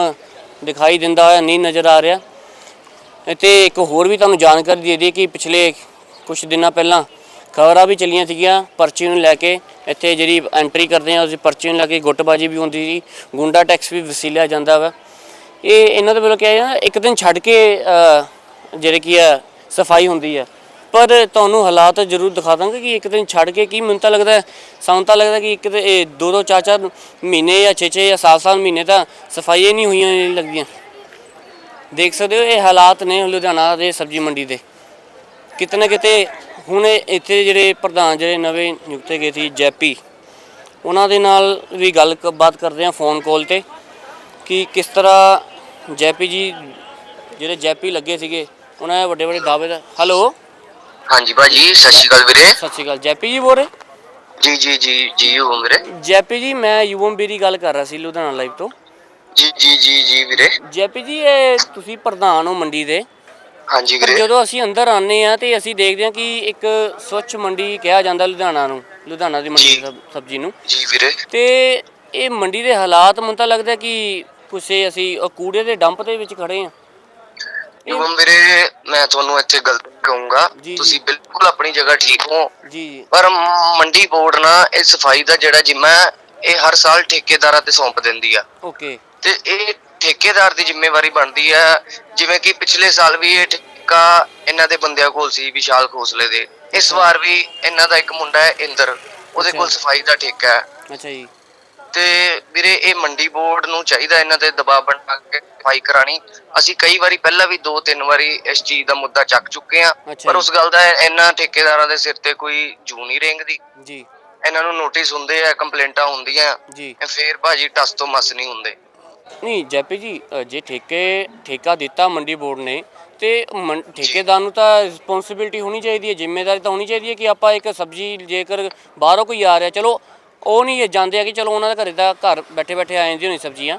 ਦਿਖਾਈ ਦਿੰਦਾ ਹੋਇਆ, ਨਹੀਂ ਨਜ਼ਰ ਆ ਰਿਹਾ। ਅਤੇ ਇੱਕ ਹੋਰ ਵੀ ਤੁਹਾਨੂੰ ਜਾਣਕਾਰੀ ਦੇ ਦਈਏ ਕਿ ਪਿਛਲੇ ਕੁਝ ਦਿਨਾਂ ਪਹਿਲਾਂ ਖਬਰਾਂ ਵੀ ਚੱਲੀਆਂ ਸੀਗੀਆਂ, ਪਰਚੀ ਨੂੰ ਲੈ ਕੇ, ਇੱਥੇ ਜਿਹੜੀ ਐਂਟਰੀ ਕਰਦੇ ਆ, ਉਸ ਪਰਚੀ ਨੂੰ ਲੈ ਕੇ ਗੁੱਟਬਾਜੀ ਵੀ ਹੁੰਦੀ ਸੀ, ਗੁੰਡਾ ਟੈਕਸ ਵੀ ਵਸੀਲਿਆ ਜਾਂਦਾ ਵਾ। ਇਹ ਇਹਨਾਂ ਦੇ ਵੱਲੋਂ ਕਿਹਾ ਜਾਂਦਾ, ਇੱਕ ਦਿਨ ਛੱਡ ਕੇ ਜਿਹੜੇ ਕੀ ਆ, ਸਫ਼ਾਈ ਹੁੰਦੀ ਹੈ ਪਰ ਤੁਹਾਨੂੰ ਹਾਲਾਤ ਜ਼ਰੂਰ ਦਿਖਾ ਦਾਂਗੇ ਕਿ ਇੱਕ ਦਿਨ ਛੱਡ ਕੇ ਕੀ ਮੈਨੂੰ ਤਾਂ ਲੱਗਦਾ, ਸਾਨੂੰ ਤਾਂ ਲੱਗਦਾ ਕਿ ਇੱਕ ਤੇ, ਇਹ ਦੋ ਦੋ ਚਾਰ ਚਾਰ ਮਹੀਨੇ ਜਾਂ ਛੇ ਛੇ ਜਾਂ ਸੱਤ ਸਾਲ ਮਹੀਨੇ ਤਾਂ ਸਫਾਈਆਂ ਨਹੀਂ ਹੋਈਆਂ ਲੱਗਦੀਆਂ। ਦੇਖ ਸਕਦੇ ਹੋ ਇਹ ਹਾਲਾਤ ਨੇ ਲੁਧਿਆਣਾ ਦੇ ਸਬਜ਼ੀ ਮੰਡੀ ਦੇ। ਕਿਤੇ ਨਾ ਕਿਤੇ ਹੁਣ ਇੱਥੇ ਜਿਹੜੇ ਪ੍ਰਧਾਨ ਜਿਹੜੇ ਨਵੇਂ ਨਿਯੁਕਤੇ ਗਏ ਸੀ ਜੈਪੀ, ਉਹਨਾਂ ਦੇ ਨਾਲ ਵੀ ਗੱਲ ਬਾਤ ਕਰਦੇ ਹਾਂ ਫੋਨ ਕਾਲ ਤੇ। ਕਿ ਕਿਸ ਤਰ੍ਹਾਂ ਜੈਪੀ ਜੀ ਜਿਹੜੇ ਜੈਪੀ ਲੱਗੇ ਸੀਗੇ ਉਹਨਾਂ ਦੇ ਵੱਡੇ ਵੱਡੇ ਦਾਅਵੇ ਦਾ। ਹੈਲੋ ਹਾਂਜੀ ਭਾਜੀ ਸਤਿ ਸ਼੍ਰੀ ਅਕਾਲ ਵੀਰੇ। ਸਤਿ ਸ਼੍ਰੀ ਅਕਾਲ। ਜੈਪੀ ਜੀ ਬੋਲ ਰਹੇ? ਜੀ ਜੀ ਜੀ ਜੀ ਹੋ ਵੀਰੇ। ਜੈਪੀ ਜੀ ਮੈਂ ਯੂਵਮ ਬੀਰੀ ਗੱਲ ਕਰ ਰਿਹਾ ਸੀ ਲੁਧਿਆਣਾ ਲਾਈਵ ਤੋਂ। ਜੀ ਜੀ ਜੀ ਜੀ ਵੀਰੇ। ਜੈਪੀ ਜੀ ਇਹ ਤੁਸੀਂ ਪ੍ਰਧਾਨ ਹੋ ਮੰਡੀ ਦੇ। ਹਾਂਜੀ ਵੀਰੇ। ਜਦੋਂ ਅਸੀਂ ਅੰਦਰ ਆਨੇ ਆ ਤੇ ਅਸੀਂ ਦੇਖਦੇ ਹਾਂ ਕਿ ਇੱਕ ਸਵੱਛ ਮੰਡੀ ਕਿਹਾ ਜਾਂਦਾ ਲੁਧਿਆਣਾ ਨੂੰ ਲੁਧਿਆਣਾ ਦੀ ਮੰਡੀ ਸਬਜ਼ੀ ਨੂੰ। ਜੀ ਵੀਰੇ। ਤੇ ਇਹ ਮੰਡੀ ਦੇ ਹਾਲਾਤ ਮੈਨੂੰ ਤਾਂ ਲੱਗਦਾ ਕਿ ਕੁਛੇ ਅਸੀਂ ਉਹ ਕੂੜੇ ਦੇ ਡੰਪ ਦੇ ਵਿੱਚ ਖੜੇ ਆ ਯੁਵਮ ਵੀਰੇ ਮੈਂ ਤੁਹਾਨੂੰ ਇੱਥੇ ਗਲਤ ਕਹੂੰਗਾ। ਜੀ, ਜੀ। ਤੁਸੀਂ ਬਿਲਕੁਲ ਆਪਣੀ ਜਗ੍ਹਾ ਠੀਕ ਹੋ। ਜੀ। ਪਰ ਮੰਡੀ ਬੋਰਡ ਨਾ ਇਹ ਸਫ਼ਾਈ ਦਾ ਜਿਹੜਾ ਜਿੰਮਾ ਹੈ, ਇਹ ਹਰ ਸਾਲ ਠੇਕੇਦਾਰਾਂ ਤੇ ਸੌਂਪ ਦਿੰਦੀ ਆ। ਓਕੇ। ਤੇ ਇਹ ਠੇਕੇਦਾਰ ਦੀ ਜ਼ਿੰਮੇਵਾਰੀ ਬਣਦੀ ਹੈ ਜਿਵੇਂ ਕਿ ਪਿਛਲੇ ਸਾਲ ਵੀ ਇਹ ਠੇਕਾ ਇਹਨਾਂ ਦੇ ਬੰਦਿਆਂ ਕੋਲ ਸੀ ਵਿਸ਼ਾਲ ਖੋਸਲੇ ਦੇ। ਇਸ ਵਾਰ ਵੀ ਇਹਨਾਂ ਦਾ ਇੱਕ ਮੁੰਡਾ ਹੈ ਇੰਦਰ। ਉਹਦੇ ਕੋਲ ਅੱਛਾ। ਸਫ਼ਾਈ ਦਾ ਠੇਕਾ ਹੈ। ਅੱਛਾ ਜੀ। ਤੇ ਵੀਰੇ ਇਹ ਮੰਡੀ ਬੋਰਡ ਨੂੰ ਚਾਹੀਦਾ ਇਹਨਾਂ ਤੇ ਦਬਾਅ ਬਣਾ ਕੇ ਸਫ਼ਾਈ ਕਰਾਣੀ ਅਸੀਂ ਕਈ ਵਾਰੀ ਪਹਿਲਾਂ ਵੀ ਦੋ ਤਿੰਨ ਵਾਰੀ ਇਸ ਚੀਜ਼ ਦਾ ਮੁੱਦਾ ਚੱਕ ਚੁੱਕੇ ਆ ਅੱਛਾ ਪਰ ਜੀ। ਉਸ ਗੱਲ ਦਾ ਇਹਨਾਂ ਠੇਕੇਦਾਰਾਂ ਦੇ ਸਿਰ ਤੇ ਕੋਈ ਜੂ ਨਹੀਂ ਰੇਂਗਦੀ। ਜੀ। ਇਹਨਾਂ ਨੂੰ ਨੋਟਿਸ ਹੁੰਦੇ ਆ ਕੰਪਲੇਂਟਾਂ ਹੁੰਦੀਆਂ। ਜੀ। ਇਹ ਫੇਰ ਭਾਜੀ ਟਸ ਤੋਂ ਮਸ ਨਹੀਂ ਹੁੰਦੇ। ਨਹੀਂ ਜੈਪੀ ਜੀ ਅ, ਜੇ ਠੇਕੇ ਠੇਕਾ ਦਿੱਤਾ ਮੰਡੀ ਬੋਰਡ ਨੇ ਤੇ ਮੰ- ਠੇਕੇਦਾਰ ਨੂੰ ਤਾਂ ਰਿਸਪੌਂਸਿਬਿਲਟੀ ਹੋਣੀ ਚਾਹੀਦੀ ਹੈ ਜ਼ਿੰਮੇਵਾਰੀ ਤਾਂ ਹੋਣੀ ਚਾਹੀਦੀ ਹੈ ਕਿ ਆਪਾਂ ਇੱਕ ਸਬਜ਼ੀ ਜੇਕਰ ਬਾਹਰੋਂ ਕੋਈ ਆ ਰਿਹਾ ਚਲੋ ਉਹ ਨਹੀਂ ਜਾਂਦੇ ਆ ਕਿ ਚਲੋ ਉਹਨਾਂ ਦੇ ਘਰੇ ਤਾਂ ਘਰ ਬੈਠੇ ਬੈਠੇ ਆ ਜਾਂਦੀਆਂ ਹੋਣੀ ਸਬਜ਼ੀਆਂ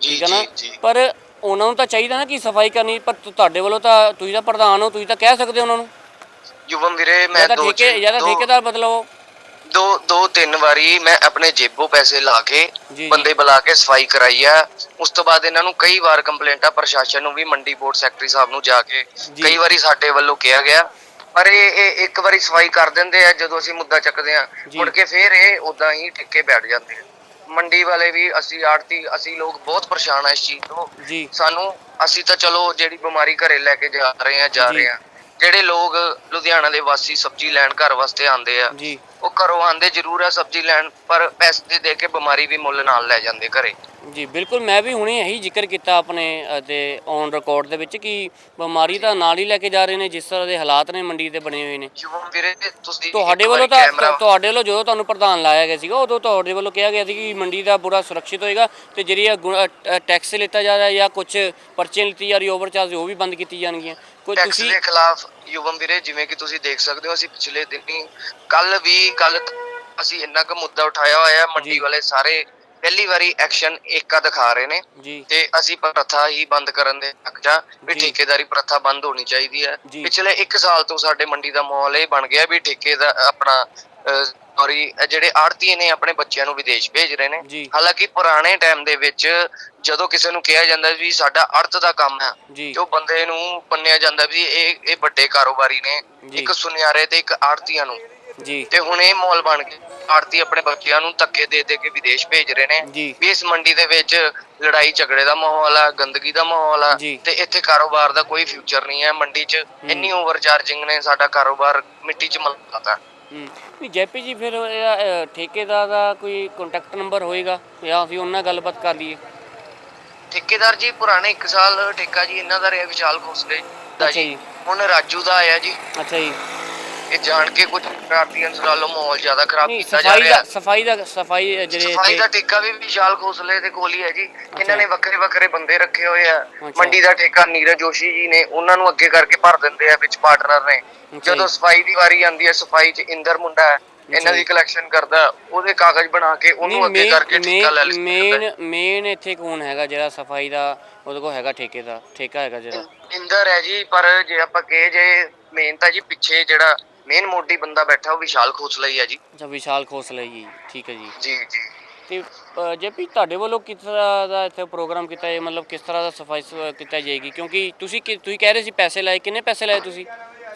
ਠੀਕ ਹੈ ਨਾ? ਪਰ ਉਹਨਾਂ ਨੂੰ ਤਾਂ ਚਾਹੀਦਾ ਨਾ ਕਿ ਸਫ਼ਾਈ ਕਰਨੀ ਪਰ ਤੁਹਾਡੇ ਵੱਲੋਂ ਤਾਂ ਤੁਸੀਂ ਤਾਂ ਪ੍ਰਧਾਨ ਹੋ ਤੁਸੀਂ ਤਾਂ ਕਹਿ ਸਕਦੇ ਹੋ ਉਹਨਾਂ ਨੂੰ। ਯੁਵਮ ਵੀਰੇ ਮੈਂ ਦੋ ਠੇਕੇ ਜਾਂ ਤਾਂ ਦੋ- ਠੇਕੇਦਾਰ ਬਦਲੋ। ਦੋ ਦੋ ਤਿੰਨ ਵਾਰੀ ਮੈਂ ਆਪਣੇ ਜੇਬੋਂ ਪੈਸੇ ਲਾ ਕੇ। ਬੰਦੇ ਬੁਲਾ ਕੇ ਸਫ਼ਾਈ ਕਰਾਈ ਆ। ਉਸ ਤੋਂ ਬਾਅਦ ਇਹਨਾਂ ਨੂੰ ਕਈ ਵਾਰ ਕੰਪਲੇਂਟਾਂ ਪ੍ਰਸ਼ਾਸਨ ਨੂੰ ਵੀ ਮੰਡੀ ਬੋਰਡ ਸੈਕਟਰੀ ਸਾਹਿਬ ਨੂੰ ਜਾ ਕੇ। ਕਈ ਵਾਰੀ ਸਾਡੇ ਵੱਲੋਂ ਕਿਹਾ ਗਿਆ। ਪਰ ਇਹ ਇਹ ਇੱਕ ਵਾਰੀ ਸਫ਼ਾਈ ਕਰ ਦਿੰਦੇ ਆ ਜਦੋਂ ਅਸੀਂ ਮੁੱਦਾ ਚੱਕਦੇ ਆ। ਮੁੜ ਕੇ ਫੇਰ ਇਹ ਉਦਾਂ ਹੀ ਟਿੱਕੇ ਬੈਠ ਜਾਂਦੇ ਆ। ਮੰਡੀ ਵਾਲੇ ਵੀ ਅਸੀਂ ਆੜਤੀ ਅਸੀਂ ਲੋਕ ਬਹੁਤ ਪਰੇਸ਼ਾਨ ਆ ਇਸ ਚੀਜ਼ ਤੋਂ। ਜੀ। ਸਾਨੂੰ ਅਸੀਂ ਤਾਂ ਚਲੋ ਜਿਹੜੀ ਬਿਮਾਰੀ ਘਰੇ ਲੈ ਕੇ ਜਾ ਰਹੇ ਆ ਜਾ ਜੀ। ਰਹੇ ਆ। ਜਿਹੜੇ ਲੋਕ ਲੁਧਿਆਣਾ ਦੇ ਵਾਸੀ ਸਬਜ਼ੀ ਲੈਣ ਘਰ ਵਾਸਤੇ ਆਉਂਦੇ ਆ ਜੀ। ਉਹ ਘਰੋਂ ਆਂਦੇ ਜ਼ਰੂਰ ਆ ਸਬਜ਼ੀ ਲੈਣ ਪਰ ਪੈਸੇ ਦੇ ਕੇ ਬਿਮਾਰੀ ਵੀ ਮੁੱਲ ਨਾਲ ਲੈ ਜਾਂਦੇ ਘਰੇ। ਜੀ ਬਿਲਕੁਲ ਮੈਂ ਵੀ ਹੁਣੇ ਇਹੀ ਜ਼ਿਕਰ ਕੀਤਾ ਆਪਣੇ ਅਤੇ ਔਨ ਰਿਕਾਰਡ ਦੇ ਵਿੱਚ ਕਿ ਬਿਮਾਰੀ ਤਾਂ ਨਾਲ ਹੀ ਲੈ ਕੇ ਜਾ ਰਹੇ ਨੇ ਜਿਸ ਤਰ੍ਹਾਂ ਦੇ ਹਾਲਾਤ ਨੇ ਮੰਡੀ ਦੇ ਬਣੇ ਹੋਏ ਨੇ। ਯੁਵਮ ਵੀਰੇ ਤੁਸੀਂ ਤੁਹਾਡੇ ਵੱਲੋਂ ਤਾਂ ਤੁਹਾਡੇ ਵੱਲੋਂ ਜਦੋਂ ਤੁਹਾਨੂੰ ਪ੍ਰਧਾਨ ਲਾਇਆ ਗਿਆ ਸੀਗਾ ਉਦੋਂ ਤੁਹਾਡੇ ਵੱਲੋਂ ਕਿਹਾ ਗਿਆ ਸੀ ਕਿ ਮੰਡੀ ਦਾ ਪੂਰਾ ਸੁਰੱਖਿਅਤ ਹੋਏਗਾ ਤੇ ਜਿਹੜੀ ਟੈਕਸ ਲਿੱਤਾ ਜਾ ਰਿਹਾ ਜਾਂ ਕੁਝ ਪਰਚੇ ਲਿੱਤੀ ਜਾ ਰਹੀ ਓਵਰਚਾਰਜ ਉਹ ਵੀ ਬੰਦ ਕੀਤੀ ਜਾਣਗੀਆਂ। ਕੋਈ ਟੈਕਸ ਤੁਸੀਂ ਦੇ ਖਿਲਾਫ ਯੁਵਮ ਵੀਰੇ ਜਿਵੇਂ ਕਿ ਤੁਸੀਂ ਦੇਖ ਸਕਦੇ ਹੋ ਅਸੀਂ ਪਿਛਲੇ ਦਿਨੀ ਕੱਲ ਵੀ ਕੱਲ ਅਸੀਂ ਇੰਨਾ ਕੁ ਮੁੱਦਾ ਉਠਾਇਆ ਹੋਇਆ ਹੈ, ਮੰਡੀ। ਵਾਲੇ ਸਾਰੇ ਪਹਿਲੀ ਵਾਰੀ ਐਕਸ਼ਨ ਏਕਾ ਦਿਖਾ ਰਹੇ ਨੇ ਜੀ ਤੇ ਅਸੀਂ ਪ੍ਰਥਾ ਹੀ ਬੰਦ ਕਰਨ ਦੇ ਹੱਕ ਜਾਂ ਵੀ ਜੀ। ਠੇਕੇਦਾਰੀ ਪ੍ਰਥਾ ਬੰਦ ਹੋਣੀ ਚਾਹੀਦੀ ਹੈ ਜੀ। ਪਿਛਲੇ 1 ਸਾਲ ਤੋਂ ਸਾਡੇ ਮੰਡੀ ਦਾ ਮਾਹੌਲ ਇਹ ਬਣ ਗਿਆ ਵੀ ਠੇਕੇ ਦਾ ਆਪਣਾ ਸੌਰੀ ਜਿਹੜੇ ਆੜਤੀਏ ਨੇ ਆਪਣੇ ਬੱਚਿਆਂ ਨੂੰ ਵਿਦੇਸ਼ ਭੇਜ ਰਹੇ ਨੇ। ਹਾਲਾਂਕਿ ਪੁਰਾਣੇ ਟਾਈਮ ਦੇ ਵਿੱਚ ਜਦੋਂ ਕਿਸੇ ਨੂੰ ਕਿਹਾ ਜਾਂਦਾ ਵੀ ਸਾਡਾ ਅਰਥ ਦਾ ਕੰਮ ਹੈ ਜੀ ਬੰਦੇ ਨੂੰ ਮੰਨਿਆ ਜਾਂਦਾ ਵੀ ਇਹ ਇਹ ਵੱਡੇ ਕਾਰੋਬਾਰੀ ਨੇ। ਇੱਕ ਸੁਨਿਆਰੇ ਤੇ ਇੱਕ ਆੜਤੀਆਂ ਨੂੰ ਜੀ ਤੇ ਹੁਣ ਇਹ ਮਾਹੌਲ ਬਣ ਗਿਆ ਆੜਤੀ ਆਪਣੇ ਬੱਚਿਆਂ ਨੂੰ ਧੱਕੇ ਦੇ ਦੇ ਕੇ ਵਿਦੇਸ਼ ਭੇਜ ਰਹੇ ਨੇ। ਵੀ ਇਸ ਮੰਡੀ ਦੇ ਵਿੱਚ ਲੜਾਈ ਝਗੜੇ ਦਾ ਮਾਹੌਲ ਆ ਗੰਦਗੀ ਦਾ ਮਾਹੌਲ ਆ। ਤੇ ਇੱਥੇ ਕਾਰੋਬਾਰ ਦਾ ਕੋਈ ਫਿਊਚਰ ਨਹੀਂ ਹੈ ਮੰਡੀ 'ਚ ਇੰਨੀ ਓਵਰ ਚਾਰਜਿੰਗ ਨੇ ਸਾਡਾ ਕਾਰੋਬਾਰ ਮਿੱਟੀ 'ਚ ਮਲਤਾ ਹੂੰ ਨਹੀਂ ਜੈਪੀ ਜੀ ਫਿਰ ਇਹਦਾ, ਅ, ਠੇਕੇਦਾਰ ਦਾ ਕੋਈ ਕੰਟੈਕਟ ਨੰਬਰ ਹੋਏਗਾ? ਜਾਂ ਅਸੀਂ ਉਹਨਾਂ ਨਾਲ ਗੱਲਬਾਤ ਕਰ ਲਈਏ? ਠੇਕੇਦਾਰ ਜੀ ਪੁਰਾਣੇ 1 ਸਾਲ ਠੇਕਾ ਜੀ ਇਹਨਾਂ ਦਾ ਰਿਹਾ ਵਿਸ਼ਾਲ ਖੋਸਲੇ ਦਾ ਅੱਛਾ ਜੀ। ਜੀ। ਹੁਣ ਰਾਜੂ ਦਾ ਆਇਆ ਜੀ। ਅੱਛਾ ਜੀ। ਇਹ ਜਾਣ ਕੇ ਕੁਝ ਸ਼ਰਾਰਤੀ ਅੰਸਰਾਂ ਵੱਲੋਂ ਮਾਹੌਲ ਜ਼ਿਆਦਾ ਖਰਾਬ ਨਹੀਂ ਕੀਤਾ ਜਾ ਸਫ਼ਾਈ ਰਿਹਾ। ਦਾ ਸਫ਼ਾਈ ਦਾ ਸਫ਼ਾਈ ਜਿਹੜੇ ਸਫ਼ਾਈ ਦਾ ਇੱਥੇ ਠੇਕਾ ਵੀ ਵਿਸ਼ਾਲ ਖੋਸਲੇ ਦੇ ਕੋਲ ਹੀ ਹੈ ਜੀ। ਇਹਨਾਂ ਨੇ ਵੱਖਰੇ ਵੱਖਰੇ ਬੰਦੇ ਰੱਖੇ ਹੋਏ ਆ। ਮੰਡੀ ਦਾ ਠੇਕਾ ਨੀਰਜ ਜੋਸ਼ੀ ਜੀ ਨੇ ਉਹਨਾਂ ਨੂੰ ਅੱਗੇ ਕਰਕੇ ਭਰ ਦਿੰਦੇ ਆ ਵਿੱਚ ਪਾਰਟਨਰ ਨੇ। ਜਦੋਂ। ਸਫ਼ਾਈ ਦੀ ਵਾਰੀ ਆਉਂਦੀ ਹੈ ਸਫ਼ਾਈ 'ਚ ਇੰਦਰ ਮੁੰਡਾ ਹੈ ਇਹਨਾਂ। ਦੀ ਕਲੈਕਸ਼ਨ ਕਰਦਾ ਉਹਦੇ ਕਾਗਜ਼ ਬਣਾ ਕੇ ਉਹਨੂੰ ਅੱਗੇ ਕਰਕੇ ਠੇਕਾ ਲੈ ਲੈਂਦਾ ਮੇਨ ਮੇਨ ਇੱਥੇ ਕੌਣ ਹੈਗਾ ਜਿਹੜਾ ਸਫ਼ਾਈ ਦਾ ਉਹਦੇ ਕੋਲ ਹੈਗਾ ਠੇਕੇ ਦਾ ਠੇਕਾ ਹੈਗਾ ਜਿਹੜਾ? ਇੰਦਰ ਹੈ ਜੀ ਪਰ ਜੇ ਆਪਾਂ ਕਹੇ ਜੇ ਮੇਨ ਤਾਂ ਜੀ ਪਿੱਛੇ ਜਿਹੜਾ ਮੇਨ ਮੋਢੀ ਬੰਦਾ ਬੈਠਾ ਉਹ ਵਿਸ਼ਾਲ ਖੋਸਲਾ ਹੀ ਹੈ ਜੀ। ਅੱਛਾ ਵਿਸ਼ਾਲ ਖੋਸਲਾ ਜੀ ਠੀਕ ਹੈ ਜੀ। ਜੀ ਜੀ। ਤੇ ਅ, ਜੇ ਵੀ ਤੁਹਾਡੇ ਵੱਲੋਂ ਕਿਸ ਤਰ੍ਹਾਂ ਦਾ ਇੱਥੇ ਪ੍ਰੋਗਰਾਮ ਕੀਤਾ ਹੈ ਮਤਲਬ ਕਿਸ ਤਰ੍ਹਾਂ ਦਾ ਸਫ਼ਾਈ ਕੀਤਾ ਜਾਏਗੀ? ਕਿਉਂਕਿ ਤੁਸੀਂ ਤੁਸੀਂ ਕਹਿ ਰਹੇ ਸੀ ਪੈਸੇ ਲਾਏ ਕਿੰਨੇ ਪੈਸੇ ਲਾਏ ਤੁਸੀਂ?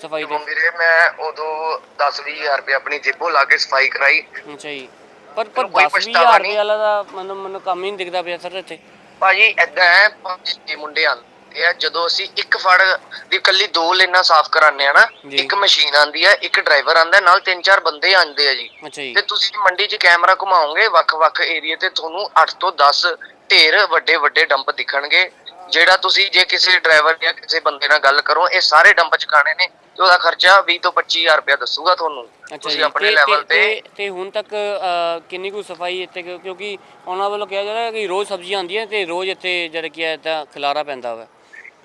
ਸਫ਼ਾਈ ਦੇ। ਵੀਰੇ ਮੈਂ ਉਦੋਂ 10 ਹਜ਼ਾਰ ਰੁਪਏ ਆਪਣੀ ਜੇਬੋਂ ਲਾ ਕੇ ਸਫ਼ਾਈ ਕਰਾਈ। ਅੱਛਾ ਜੀ। ਪਰ ਪਰ ਮੈਨੂੰ ਕੋਈ 10 ਪਛਤਾਵਾ ਹਜ਼ਾਰ ਨਹੀਂ। ਰੁਪਏ ਵਾਲਾ ਦਾ ਮੈਨੂੰ ਮੈਨੂੰ ਕੰਮ ਹੀ ਨਹੀਂ ਦਿਖਦਾ ਪਿਆ ਸਰ ਇੱਥੇ। ਭਾਜੀ ਏਦਾਂ ਹੈ ਪੰਜ ਛੇ ਮੁੰਡੇ ਆਉਂਦੇ ਆ ਜਦੋਂ ਅਸੀਂ ਇੱਕ ਫੜ ਦੀ ਕੱਲੀ ਦੋ ਲੇਨਾਂ ਸਾਫ਼ ਕਰਾਉਂਦੇ ਆ ਨਾ ਜੀ। ਇੱਕ ਮਸ਼ੀਨ ਆਂਦੀ ਹੈ ਇੱਕ ਡਰਾਈਵਰ ਆਂਦਾ ਨਾਲ ਤਿੰਨ ਚਾਰ ਬੰਦੇ ਆਉਂਦੇ ਆ ਜੀ। ਅੱਛਾ ਜੀ। ਤੇ ਤੁਸੀਂ ਮੰਡੀ 'ਚ ਕੈਮਰਾ ਘੁਮਾਓਗੇ ਵੱਖ-ਵੱਖ ਏਰੀਆ ਤੇ ਤੁਹਾਨੂੰ 8 ਤੋਂ 10 ਢੇਰ ਵੱਡੇ ਵੱਡੇ ਡੰਪ ਦਿਖਣਗੇ। ਜਿਹੜਾ ਤੁਸੀਂ ਜੇ ਕਿਸੇ ਡਰਾਈਵਰ ਜਾਂ ਕਿਸੇ ਬੰਦੇ ਨਾਲ ਗੱਲ ਕਰੋ ਇਹ ਸਾਰੇ ਡੰਪ ਚਕਾਣੇ ਨੇ। ਤੇ ਉਹਦਾ ਖਰਚਾ 20 ਤੋਂ 25000 ਰੁਪਇਆ ਦੱਸੂਗਾ ਤੁਹਾਨੂੰ ਤੁਸੀਂ ਆਪਣੇ ਲੈਵਲ ਤੇ ਤੇ ਹੁਣ ਤੱਕ ਕਿੰਨੀ ਕੁ ਸਫ਼ਾਈ ਇੱਥੇ ਕਿਉਂ- ਕਿਉਂਕਿ ਉਹਨਾਂ ਵੱਲੋਂ ਕਿਹਾ ਜਾ ਰਿਹਾ ਕਿ ਰੋਜ਼ ਸਬਜ਼ੀਆਂ ਆਉਂਦੀਆਂ ਤੇ ਰੋਜ਼ ਇੱਥੇ ਜਿਹੜਾ ਕੀ ਹੈ ਤਾਂ ਖਿਲਾਰਾ ਪੈਂਦਾ ਵਾ